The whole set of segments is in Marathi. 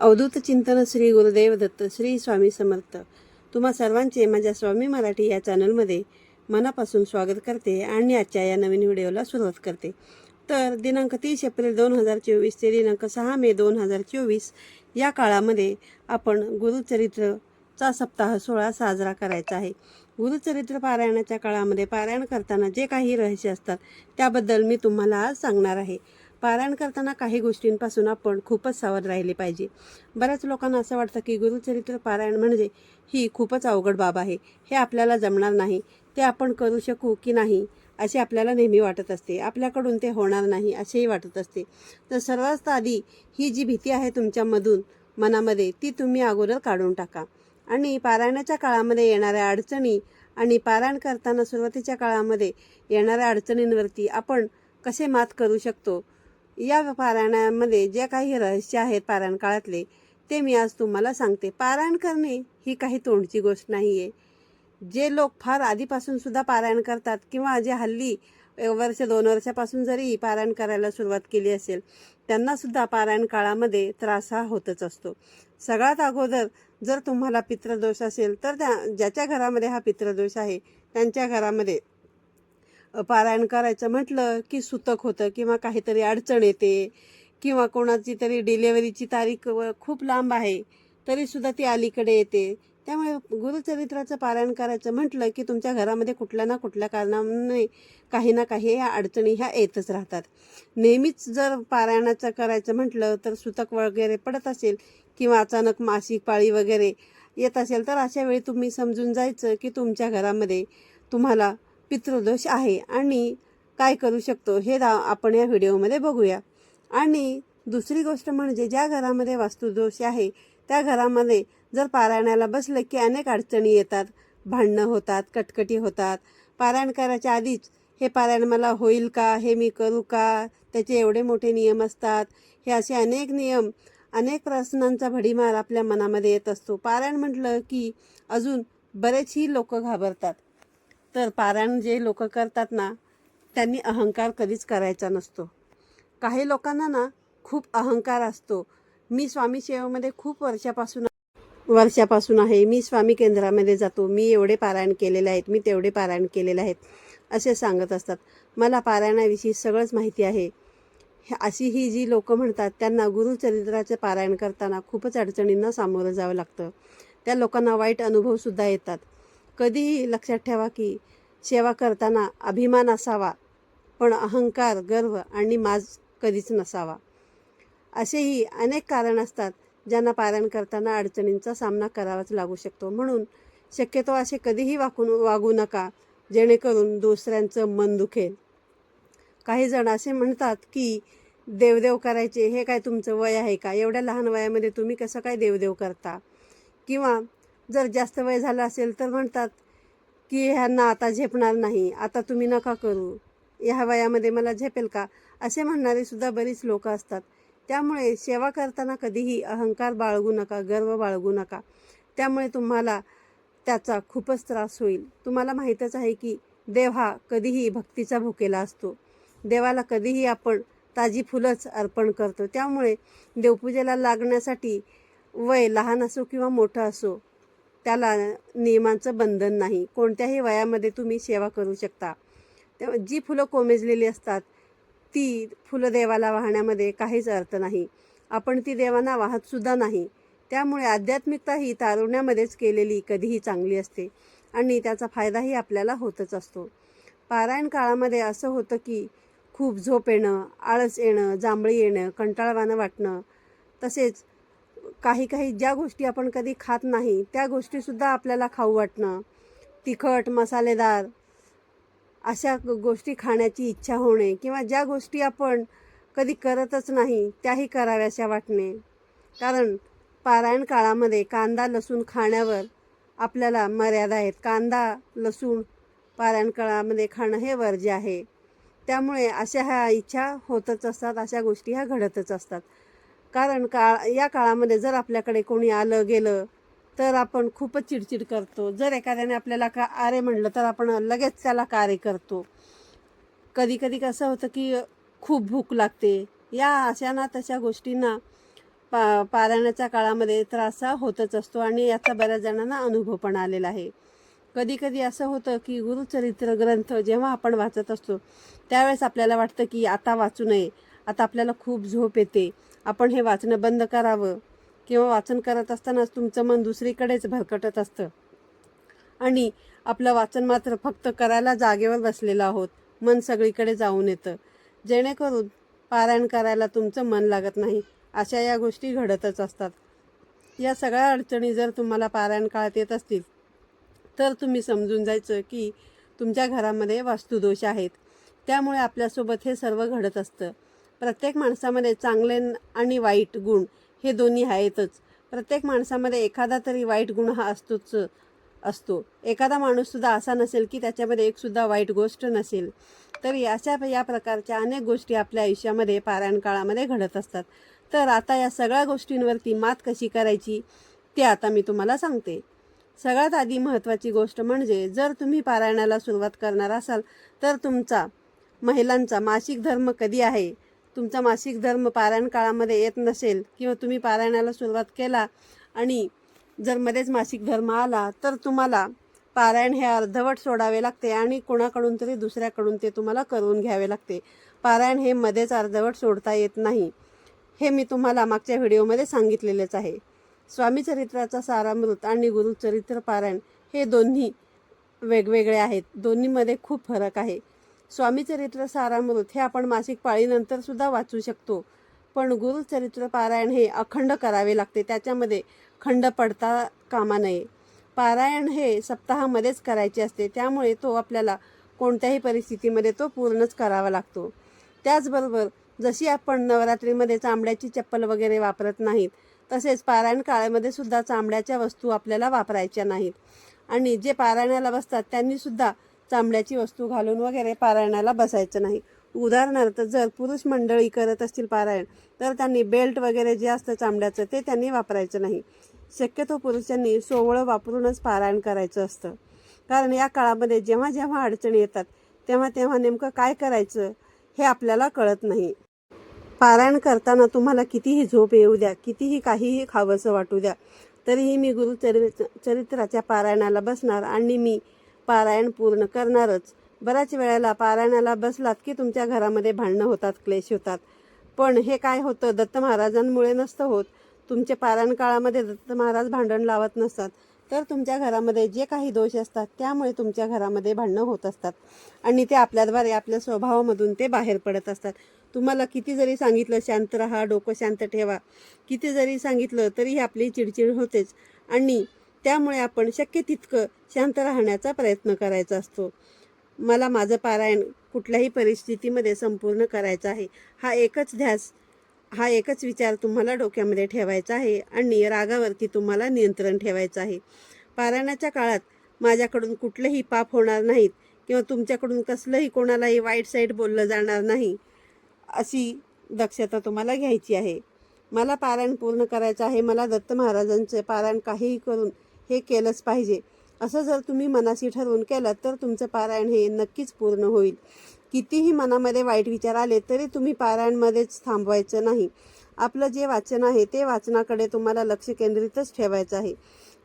अवधूत चिंतन श्री गुरुदेव दत्त श्री स्वामी समर्थ. तुम्हा सर्वांचे माझ्या स्वामी मराठी या चॅनलमध्ये मनापासून स्वागत करते आणि आजच्या या नवीन व्हिडिओला सुरुवात करते. तर दिनांक तीस एप्रिल दोन हजार चोवीस ते दिनांक सहा मे दोन हजार चोवीस या काळामध्ये आपण गुरुचरित्रचा सप्ताह सोहळा साजरा करायचा आहे. गुरुचरित्र पारायणाच्या काळामध्ये पारायण करताना जे काही रहस्य असतात त्याबद्दल मी तुम्हाला आज सांगणार आहे. पारायण करताना काही गोष्टींपासून आपण खूपच सावध राहिले पाहिजे. बऱ्याच लोकांना असं वाटतं की गुरुचरित्र पारायण म्हणजे ही खूपच अवघड बाब आहे. हे आपल्याला जमणार नाही. ते आपण करू शकू की नाही असे आपल्याला नेहमी वाटत असते. आपल्याकडून ते होणार नाही असेही वाटत असते. तर सर्वात आधी ही जी भीती आहे तुमच्यामधून मनामध्ये ती तुम्ही अगोदर काढून टाका. आणि पारायणाच्या काळामध्ये येणाऱ्या अडचणी आणि पारायण करताना सुरुवातीच्या काळामध्ये येणाऱ्या अडचणींवरती आपण कसे मात करू शकतो? या पारायणामध्ये जे काही रहस्य आहेत पारायण काळातले ते मी आज तुम्हाला सांगते. पारायण करणे ही काही तोंडची गोष्ट नाही आहे जे लोक फार आधीपासून सुद्धा पारायण करतात किंवा जे हल्ली वर्ष दोन वर्षापासून जरी पारायण करायला सुरुवात केली असेल त्यांनासुद्धा पारायण काळामध्ये त्रास हा होतच असतो. सगळ्यात अगोदर जर तुम्हाला पितृदोष असेल तर त्या ज्याच्या घरामध्ये हा पितृदोष आहे त्यांच्या घरामध्ये पारायण करायचं म्हटलं की सुतक होतं किंवा काहीतरी अडचण येते किंवा कोणाची तरी डिलेवरीची तारीख व- खूप लांब आहे तरीसुद्धा ती अलीकडे येते. त्यामुळे गुरुचरित्राचं पारायण करायचं म्हटलं की तुमच्या घरामध्ये कुठल्या ना कुठल्या कारणाने काही ना काही ह्या अडचणी ह्या येतच राहतात. नेहमीच जर पारायणाचं करायचं म्हटलं तर सुतक वगैरे पडत असेल किंवा अचानक मासिक पाळी वगैरे येत असेल तर अशा वेळी तुम्ही समजून जायचं की तुमच्या घरामध्ये तुम्हाला पितृदोष आहे. आणि काय करू शकतो हे दा आपण या व्हिडिओमध्ये बघूया. आणि दुसरी गोष्ट म्हणजे ज्या घरामध्ये वास्तुदोष आहे त्या घरामध्ये जर पारायणाला बसलं की अनेक अडचणी येतात. भांडणं होतात कटकटी होतात. पारायण करायच्या आधीच हे पारायण मला होईल का? हे मी करू का? त्याचे एवढे मोठे नियम असतात. हे असे अनेक नियम अनेक प्रश्नांचा भडीमार आपल्या मनामध्ये येत असतो. पारायण म्हटलं की अजून बरेचही लोक घाबरतात. तर पारायण जे लोक करतात ना त्यांनी अहंकार कधीच करायचा नसतो. काही लोकांना ना खूप अहंकार असतो. मी स्वामी सेवेमध्ये खूप वर्षापासून वर्षापासून आहे. मी स्वामी केंद्रामध्ये जातो. मी एवढे पारायण केलेले आहेत. मी तेवढे पारायण केलेले आहेत असे सांगत असतात. मला पारायणाविषयी सगळंच माहिती आहे. अशी ही जी लोकं म्हणतात त्यांना गुरुचरित्राचे पारायण करताना खूपच अडचणींना सामोरं जावं लागतं. त्या लोकांना वाईट अनुभवसुद्धा येतात. कधीही लक्षात ठेवा की सेवा करताना अभिमान असावा पण अहंकार गर्व आणि माज कधीच नसावा. असेही अनेक कारण असतात ज्यांना पारायण करताना अडचणींचा सामना करावाच लागू शकतो. म्हणून शक्यतो असे कधीही वाकून वागू नका जेणेकरून दुसऱ्यांचं मन दुखेल. काही जण असे म्हणतात की देवदेव करायचे हे काय तुमचं वय आहे का? एवढ्या लहान वयामध्ये तुम्ही कसं काय देवदेव करता? किंवा जर जास्त वय झालं असेल तर म्हणतात की ह्यांना आता झेपणार नाही आता तुम्ही नका करू. ह्या वयामध्ये मला झेपेल का? असे म्हणणारे सुद्धा बरीच लोक असतात. त्यामुळे सेवा करताना कधीही अहंकार बाळगू नका गर्व बाळगू नका. त्यामुळे तुम्हाला त्याचा खूपच त्रास होईल. तुम्हाला माहीतच आहे की देव हा कधीही भक्तीचा भुकेला असतो. देवाला कधीही आपण ताजी फुलंच अर्पण करतो. त्यामुळे देवपूजेला लागण्यासाठी वय लहान असो किंवा मोठं असो त्याला नियमांचं बंधन नाही. कोणत्याही वयामध्ये तुम्ही सेवा करू शकता. तेव्हा जी फुलं कोमेजलेली असतात ती फुलं देवाला वाहण्यामध्ये काहीच अर्थ नाही. आपण ती देवांना वाहतसुद्धा नाही. त्यामुळे आध्यात्मिकता ही तारुण्यामध्येच केलेली कधीही चांगली असते आणि त्याचा फायदाही आपल्याला होतच असतो. पारायण काळामध्ये असं होतं की खूप झोप येणं आळस येणं जांभळी येणं कंटाळवाणं वाटणं तसेच काही काही ज्या गोष्टी आपण कधी खात नाही त्या गोष्टीसुद्धा आपल्याला खाऊ वाटणं तिखट मसालेदार अशा गोष्टी खाण्याची इच्छा होणे किंवा ज्या गोष्टी आपण कधी करतच नाही त्याही कराव्याशा वाटणे. कारण पारायण काळामध्ये कांदा लसूण खाण्यावर आपल्याला मर्यादा आहेत. कांदा लसूण पारायण काळामध्ये खाणं हे वर्ज्य आहे. त्यामुळे अशा ह्या इच्छा होतच असतात अशा गोष्टी ह्या घडतच असतात. कारण काळ या काळामध्ये जर आपल्याकडे कोणी आलं गेलं तर आपण खूपच चिडचिड करतो. जर एखाद्याने आपल्याला का अरे म्हणलं तर आपण लगेच त्याला कार्य करतो? कधी कधी कसं होतं की खूप भूक लागते. या अशा ना तशा गोष्टींना पा पारायणाच्या काळामध्ये त्रास हा होतच असतो आणि याचा बऱ्याच जणांना अनुभव पण आलेला आहे. कधी कधी असं होतं की गुरुचरित्र ग्रंथ जेव्हा आपण वाचत असतो त्यावेळेस आपल्याला वाटतं की आता वाचू नये. आता आपल्याला खूप झोप येते. आपण हे वाचणं बंद करावं. किंवा वाचन करत असतानाच तुमचं मन दुसरीकडेच भरकटत असतं. आणि आपलं वाचन मात्र फक्त करायला जागेवर बसलेलं आहोत. मन सगळीकडे जाऊन येतं. जेणेकरून पारायण करायला तुमचं मन लागत नाही. अशा या गोष्टी घडतच असतात. या सगळ्या अडचणी जर तुम्हाला पारायण काळात येत असतील तर तुम्ही समजून जायचं की तुमच्या घरामध्ये वास्तुदोष आहेत. त्यामुळे आपल्यासोबत हे सर्व घडत असतं. प्रत्येक माणसामध्ये चांगले आणि वाईट गुण हे दोन्ही आहेतच. प्रत्येक माणसामध्ये एखादा तरी वाईट गुण हा असतोच असतो. एखादा माणूससुद्धा असा नसेल की त्याच्यामध्ये एकसुद्धा वाईट गोष्ट नसेल. तरी अशा या प्रकारच्या अनेक गोष्टी आपल्या आयुष्यामध्ये पारायण काळामध्ये घडत असतात. तर आता या सगळ्या गोष्टींवरती मात कशी करायची ते आता मी तुम्हाला सांगते. सगळ्यात आधी महत्त्वाची गोष्ट म्हणजे जर तुम्ही पारायणाला सुरुवात करणार असाल तर तुमचा महिलांचा मासिक धर्म कधी आहे? तुमचा मासिक धर्म पारायण काळामध्ये येत नसेल किंवा तुम्ही पारायणाला सुरुवात केला आणि जर मध्येच मासिक धर्म आला तर तुम्हाला पारायण हे अर्धवट सोडावे लागते आणि कोणाकडून तरी दुसऱ्याकडून ते तुम्हाला करून घ्यावे लागते. पारायण हे मध्येच अर्धवट सोडता येत नाही हे मी तुम्हाला मागच्या व्हिडिओमध्ये सांगितलेलेच आहे. स्वामी चरित्राचा सारामृत आणि गुरुचरित्र पारायण हे दोन्ही वेगवेगळे आहेत. दोन्हीमध्ये खूप फरक आहे. स्वामीचरित्र सारामृत हे आपण मासिक पाळीनंतर सुद्धा वाचू शकतो. पण गुरुचरित्र पारायण हे अखंड करावे लागते. त्याच्यामध्ये खंड पडता कामा नये. पारायण हे सप्ताहामध्येच करायचे असते. त्यामुळे तो आपल्याला कोणत्याही परिस्थितीमध्ये तो पूर्णच करावा लागतो. त्याचबरोबर जशी आपण नवरात्रीमध्ये चांबड्याची चप्पल वगैरे वापरत नाहीत तसेच पारायण काळामध्ये सुद्धा चांबड्याच्या वस्तू आपल्याला वापरायच्या नाहीत. आणि जे पारायणाला बसतात त्यांनीसुद्धा चांबड्याची वस्तू घालून वगैरे पारायणाला बसायचं नाही. उदाहरणार्थ जर पुरुष मंडळी करत असतील पारायण तर त्यांनी बेल्ट वगैरे जे असतं चांबड्याचं ते त्यांनी वापरायचं नाही. शक्यतो पुरुषांनी सोवळं वापरूनच पारायण करायचं असतं. कारण या काळामध्ये जेव्हा जेव्हा अडचणी येतात तेव्हा तेव्हा नेमकं काय करायचं हे आपल्याला कळत नाही. पारायण करताना तुम्हाला कितीही झोप येऊ द्या कितीही काहीही खावंसं वाटू द्या तरीही मी गुरुचरित्र चरित्राच्या पारायणाला बसणार आणि मी पारायण पूर्ण करणारच. बऱ्याच वेळेला पारायणाला बसलात की तुमच्या घरामध्ये भांडणं होतात क्लेश होतात. पण हे काय होतं? दत्त महाराजांमुळे नसतं होत. तुमचे पारायण काळामध्ये दत्त महाराज भांडण लावत नसतात. तर तुमच्या घरामध्ये जे काही दोष असतात त्यामुळे तुमच्या घरामध्ये भांडणं होत असतात. आणि ते आपल्याद्वारे आपल्या स्वभावामधून ते बाहेर पडत असतात. तुम्हाला किती जरी सांगितलं शांत राहा डोकं शांत ठेवा. किती जरी सांगितलं तरीही आपली चिडचिड होतेच. आणि त्यामुळे आपण शक्य तितकं शांत राहण्याचा प्रयत्न करायचा असतो. मला माझं पारायण कुठल्याही परिस्थितीमध्ये संपूर्ण करायचं आहे. हा एकच ध्यास हा एकच विचार तुम्हाला डोक्यामध्ये ठेवायचा आहे आणि रागावरती तुम्हाला नियंत्रण ठेवायचं आहे. पारायणाच्या काळात माझ्याकडून कुठलेही पाप होणार नाहीत किंवा तुमच्याकडून कसलंही कोणालाही वाईट साईड बोललं जाणार नाही अशी दक्षता तुम्हाला घ्यायची आहे. मला पारायण पूर्ण करायचं आहे. मला दत्त महाराजांचे पारायण काहीही करून हे केलंच पाहिजे. असं जर तुम्ही मनाशी ठरवून केलं तर तुमचं पारायण हे नक्कीच पूर्ण होईल. कितीही मनामध्ये वाईट विचार आले तरी तुम्ही पारायणमध्येच थांबवायचं नाही. आपलं जे वाचन आहे ते वाचनाकडे तुम्हाला लक्ष केंद्रितच ठेवायचं आहे.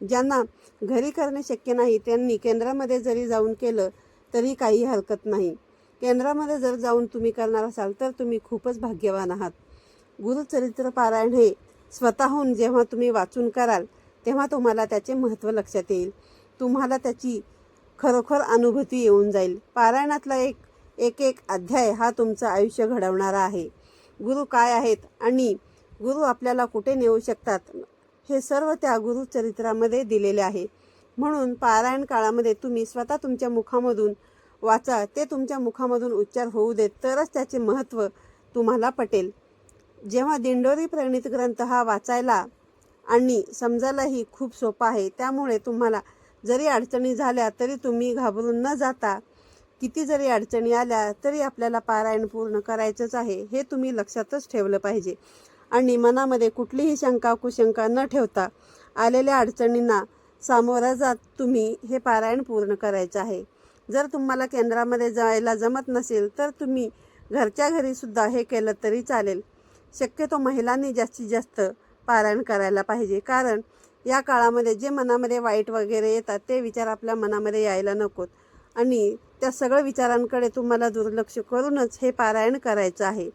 ज्यांना घरी करणे शक्य नाही त्यांनी केंद्रामध्ये जरी जाऊन केलं तरी काही हरकत नाही. केंद्रामध्ये जर जाऊन तुम्ही करणार असाल तर तुम्ही खूपच भाग्यवान आहात. गुरुचरित्र पारायण हे स्वतःहून जेव्हा तुम्ही वाचून कराल तेव्हा तुम्हाला त्याचे महत्त्व लक्षात येईल. तुम्हाला त्याची खरोखर अनुभूती येऊन जाईल. पारायणातला एक एक एक अध्याय हा तुमचं आयुष्य घडवणारा आहे. गुरु काय आहेत आणि गुरु आपल्याला कुठे नेऊ शकतात हे सर्व त्या गुरुचरित्रामध्ये दिलेले आहे. म्हणून पारायण काळामध्ये तुम्ही स्वतः तुमच्या मुखामधून वाचा ते तुमच्या मुखामधून उच्चार होऊ देत तरच त्याचे महत्त्व तुम्हाला पटेल. जेव्हा दिंडोरी प्रणित ग्रंथ हा वाचायला आणि समजायलाही खूप सोपं आहे. त्यामुळे तुम्हाला जरी अडचणी झाल्या तरी तुम्ही घाबरून न जाता किती जरी अडचणी आल्या तरी आपल्याला पारायण पूर्ण करायचंच आहे हे तुम्ही लक्षातच ठेवलं पाहिजे. आणि मनामध्ये कुठलीही शंका कुशंका न ठेवता आलेल्या अडचणींना सामोरा जात तुम्ही हे पारायण पूर्ण करायचं आहे. जर तुम्हाला केंद्रामध्ये जायला जमत नसेल तर तुम्ही घरच्या घरीसुद्धा हे केलं तरी चालेल. शक्यतो महिलांनी जास्तीत जास्त पारायण करायला पाहिजे. कारण या काळामध्ये जे मनामध्ये वाईट वगैरे येतात ते विचार आपल्या मनामध्ये यायला नकोत. आणि त्या सगळ्या विचारांकडे तुम्हाला दुर्लक्ष करूनच हे पारायण करायचं आहे.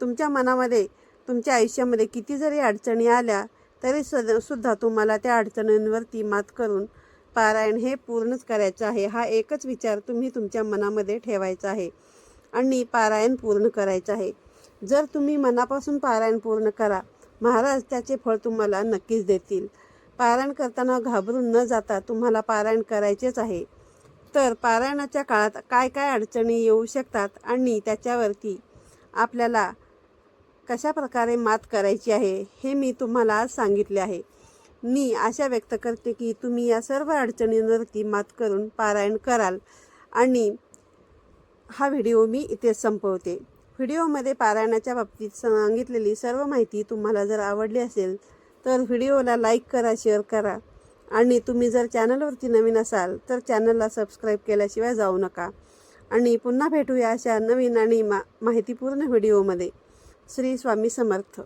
तुमच्या मनामध्ये तुमच्या आयुष्यामध्ये किती जरी अडचणी आल्या तरी सद सुद्धा तुम्हाला त्या अडचणींवरती मात करून पारायण हे पूर्णच करायचं आहे. हा एकच विचार तुम्ही तुमच्या मनामध्ये ठेवायचा आहे. आणि पारायण पूर्ण करायचं आहे. जर तुम्ही मनापासून पारायण पूर्ण करा महाराज त्याचे फळ तुम्हाला नक्कीच देतील. पारायण करताना घाबरून न जाता तुम्हाला पारायण करायचेच आहे. तर पारायणाच्या काळात काय काय अडचणी येऊ शकतात आणि त्याच्यावरती आपल्याला कशा प्रकारे मात करायची आहे हे मी तुम्हाला आज सांगितले आहे. मी आशा व्यक्त करते की तुम्ही या सर्व अडचणींवरती मात करून पारायण कराल आणि हा व्हिडिओ मी इथेच संपवते. व्हिडिओमध्ये पारायणाच्या बाबतीत सांगितलेली सर्व माहिती तुम्हाला जर आवडली असेल तर व्हिडिओला लाईक करा शेअर करा. आणि तुम्ही जर चॅनलवरती नवीन असाल तर चॅनलला सबस्क्राईब केल्याशिवाय जाऊ नका. आणि पुन्हा भेटूया अशा नवीन आणि मा माहितीपूर्ण व्हिडिओमध्ये. श्री स्वामी समर्थ.